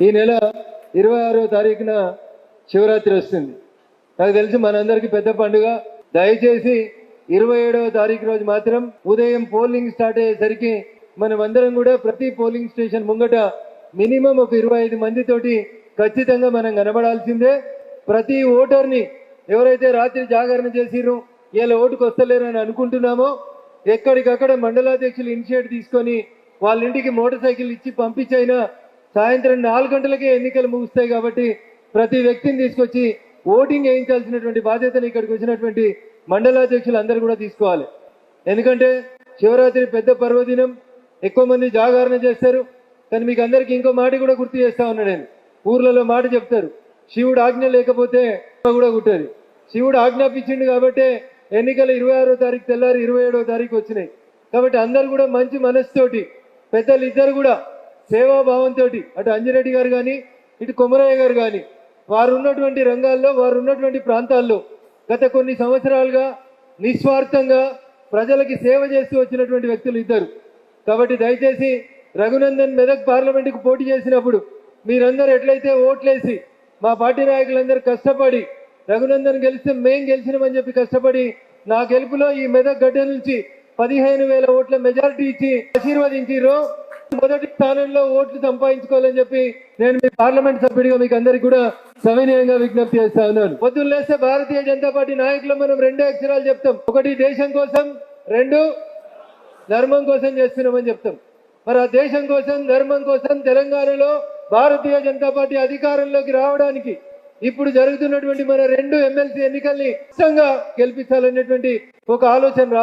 ఈ నెల ఇరవై ఆరో తారీఖున శివరాత్రి వస్తుంది. నాకు తెలిసి మనందరికీ పెద్ద పండుగ. దయచేసి ఇరవై ఏడవ తారీఖు రోజు మాత్రం ఉదయం పోలింగ్ స్టార్ట్ అయ్యేసరికి మనం అందరం కూడా ప్రతి పోలింగ్ స్టేషన్ ముంగట మినిమం ఒక ఇరవై ఐదు మందితోటి ఖచ్చితంగా మనం కనబడాల్సిందే. ప్రతి ఓటర్ని ఎవరైతే రాత్రి జాగరణ చేసిర్రు ఇలా ఓటుకు వస్తలేరు అని అనుకుంటున్నామో ఎక్కడికక్కడ మండలాధ్యక్షులు ఇనిషియేట్ తీసుకొని వాళ్ళ ఇంటికి మోటార్ సైకిల్ ఇచ్చి పంపించైనా సాయంత్రం నాలుగు గంటలకే ఎన్నికలు ముగుస్తాయి కాబట్టి ప్రతి వ్యక్తిని తీసుకొచ్చి ఓటింగ్ వేయించాల్సినటువంటి బాధ్యతను ఇక్కడికి వచ్చినటువంటి మండలాధ్యక్షులు అందరూ కూడా తీసుకోవాలి. ఎందుకంటే శివరాత్రి పెద్ద పర్వదినం ఎక్కువ మంది జాగరణ చేస్తారు. కానీ మీకు అందరికీ ఇంకో మాట కూడా గుర్తు చేస్తా ఉన్నాడు నేను. ఊర్లలో మాట చెప్తారు. శివుడు ఆజ్ఞ లేకపోతే కూడా కుట్టదు శివుడు ఆజ్ఞాపించిండు కాబట్టి ఎన్నికలు ఇరవై ఆరో తారీఖు తెల్లారి ఇరవై ఏడో తారీఖు వచ్చినాయి. కాబట్టి అందరు కూడా మంచి మనసుతోటి పెద్దలు ఇద్దరు కూడా సేవాభావంతో అటు అంజిరెడ్డి గారు కానీ ఇటు కొమరయ్య గారు కానీ వారు ఉన్నటువంటి రంగాల్లో వారు ఉన్నటువంటి ప్రాంతాల్లో గత కొన్ని సంవత్సరాలుగా నిస్వార్థంగా ప్రజలకి సేవ చేస్తూ వచ్చినటువంటి వ్యక్తులు ఇద్దరు. కాబట్టి దయచేసి రఘునందన్ మెదక్ పార్లమెంటుకు పోటీ చేసినప్పుడు మీరందరూ ఎట్లయితే ఓట్లేసి మా పార్టీ నాయకులందరూ కష్టపడి రఘునందన్ గెలిస్తే మేం గెలిచినామని చెప్పి కష్టపడి నా గెలుపులో ఈ మెదక్ గడ్డ నుంచి పదిహేను వేల ఓట్ల మెజారిటీ ఇచ్చి ఆశీర్వదించిర్రు మొదటి స్థానంలో ఓట్లు సంపాదించుకోవాలని చెప్పి నేను మీ పార్లమెంట్ సభ్యుడిగా మీకు అందరికి కూడా సవినయంగా విజ్ఞప్తి చేస్తా ఉన్నాను. పొద్దున్న లేస్తే భారతీయ జనతా పార్టీ నాయకులు మనం రెండే అక్షరాలు చెప్తాం. ఒకటి దేశం కోసం రెండు ధర్మం కోసం చేస్తున్నామని చెప్తాం. మరి ఆ దేశం కోసం ధర్మం కోసం తెలంగాణలో భారతీయ జనతా పార్టీ అధికారంలోకి రావడానికి ఇప్పుడు జరుగుతున్నటువంటి మన రెండు ఎమ్మెల్సీ ఎన్నికల్ని ఇష్టంగా గెలిపించాలనేటువంటి ఒక ఆలోచన